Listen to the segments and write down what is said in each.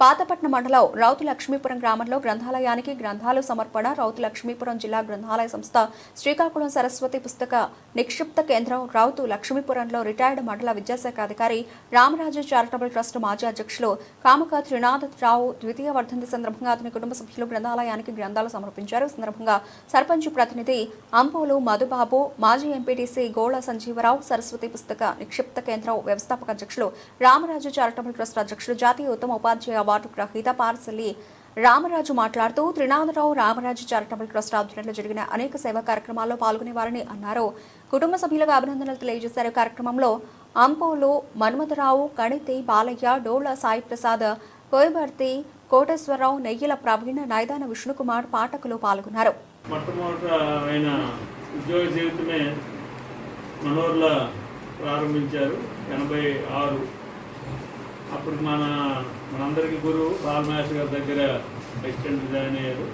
పాతపట్నం మండలం రౌతు లక్ష్మీపురం గ్రామంలో గ్రంథాలయానికి గ్రంథాలు సమర్పణ రౌతు లక్ష్మీపురం జిల్లా గ్రంథాలయ సంస్థ శ్రీకాకుళం సరస్వతి పుస్తక నిక్షిప్త కేంద్రం రౌతు లక్ష్మీపురంలో రిటైర్డ్ మండల విద్యాశాఖ అధికారి రామరాజు చారిటబుల్ ట్రస్ట్ మాజీ అధ్యక్షులు కామక త్రినాథరావు ద్వితీయ వర్ధంతి సందర్భంగా అతని కుటుంబ సభ్యులు గ్రంథాలయానికి గ్రంథాలు సమర్పించారు. సందర్భంగా సర్పంచ్ ప్రతినిధి అంపోలు మధుబాబు మాజీ ఎంపీటీసీ గోళ సంజీవరావు సరస్వతి పుస్తక నిక్షిప్త కేంద్రం వ్యవస్థాపక అధ్యక్షులు రామరాజు చారిటబుల్ ట్రస్ట్ అధ్యక్షులు జాతీయ ఉత్తమ ఉపాధ్యాయ అవార్డు గ్రహీత పార్సలి రామరాజు మాట్లాడుతూ త్రినాథరావు రామరాజు చారిటబుల్ ట్రస్ట్ ఆధ్వర్యంలో జరిగిన అనేక సేవా కార్యక్రమాల్లో పాల్గొనేవారని అన్నారు. కుటుంబ సభ్యులకు అభినందనలు తెలియజేశారు. కార్యక్రమంలో అంపోలు మన్మథరావు కణితి బాలయ్య డోళ్ళ సాయి ప్రసాద్ కోయబర్తి కోటేశ్వరరావు నెయ్యిల ప్రవీణ నైదాన విష్ణుకుమార్ పాఠకులు పాల్గొన్నారు. ఉద్యోగ జీవితమే మనోర్ల ప్రారంభించారు. ఎనభై ఆరు అప్పుడు మన మనందరికీ గురువు బాలమహేష్ గారి దగ్గర అసిస్టెంట్ జాయిన్ అయ్యారు.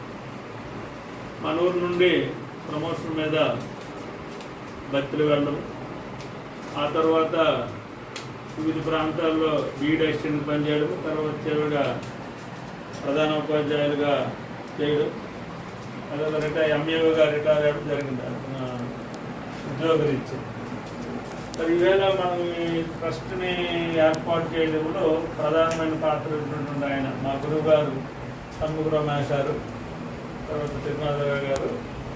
మన ఊరు నుండి ప్రమోషన్ మీద భక్తులు వెళ్ళడం ఆ తర్వాత వివిధ ప్రాంతాల్లో బీడ్ అసిస్టెంట్ పనిచేయడం తర్వాత చివరిగా ప్రధాన ఉపాధ్యాయులుగా చేయడం అదే రిటైర్ ఎంఏగా రిటైర్ అవ్వడం జరిగింది. ఉద్యోగ ఉద్యోగరీత్యా. మరి ఈవేళ మనం ఈ ట్రస్ట్ని ఏర్పాటు చేయడంలో ప్రధానమైన పాత్ర ఉన్నటువంటి ఆయన మా గురువు గారు షణ్ముఖరావు గారు తర్వాత తిరునాథరావు గారు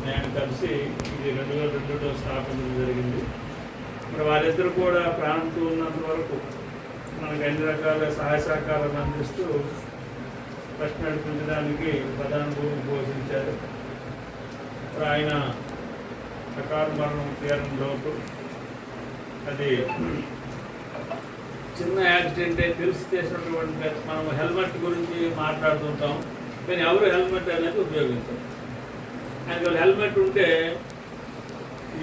నేను కలిసి ఇది రెండు వేల రెండులో స్థాపించడం జరిగింది. మరి వారిద్దరు కూడా ప్రాణంతో ఉన్నంత వరకు మనకు అన్ని రకాల సహాయ సహకారాలు అందిస్తూ ట్రస్ట్ నడిపించడానికి ప్రధాన భూమి పోషించారు. ఆయన అకాల మరణం తీరం లోపు అది చిన్న యాక్సిడెంట్ తెలిసి చేసినటువంటి మనం హెల్మెట్ గురించి మాట్లాడుతుంటాం. కానీ ఎవరు హెల్మెట్ అనేది ఉపయోగించారు. అందువల్ల హెల్మెట్ ఉంటే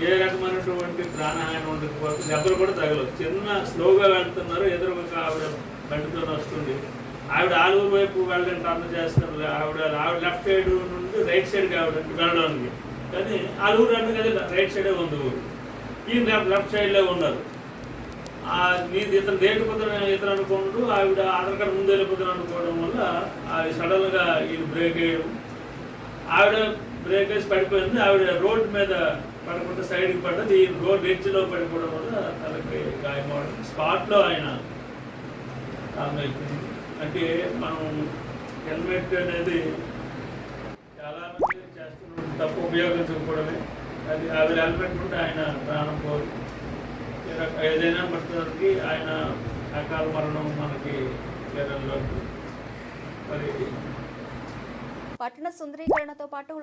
ఏ రకమైనటువంటి ప్రాణహాని ఉండకపోతే దెబ్బలు కూడా తగలవు. చిన్న స్లోగా వెళ్తున్నారు. ఎదురు ఒక ఆవిడ బండితో వస్తుంది. ఆవిడ ఆలుగు వైపు వెళ్ళడం టర్న్ చేస్తున్నారు ఆవిడ ఆవిడ లెఫ్ట్ సైడ్ నుండి రైట్ సైడ్కి ఆవిడ వెళ్ళడానికి. కానీ ఆలుగురు అంటే కదా రైట్ సైడే ఉంది ఊరు. ఈ లెఫ్ట్ సైడ్లో ఉన్నారు. మీది నీది ఇతను దేటి కుదర ఇతను అనుకోండు ఆవిడ ఆధార్ కార్డు ముందు వెళ్ళిపోతాను అనుకోవడం వల్ల అది సడన్గా ఈయన బ్రేక్ వేయడం. ఆవిడ బ్రేక్ వేసి పడిపోయింది. ఆవిడ రోడ్డు మీద పడకుండా సైడ్కి పడ్డది. ఈ రోడ్ ఎడ్జ్లో పడిపోవడం వల్ల తనకి గాయమవడం స్పాట్లో ఆయన అయిపోయింది. అంటే మనం హెల్మెట్ అనేది చాలా మంది చేస్తున్న తప్పు ఉపయోగించకపోవడమే. అది ఆవిడ హెల్మెట్ ఉంటే ఆయన ఏదైనా పడుతుంది ఆయన అకాల మరణం మనకి కేరళలో మరి పట్టణ సుందరీకరణతో పాటు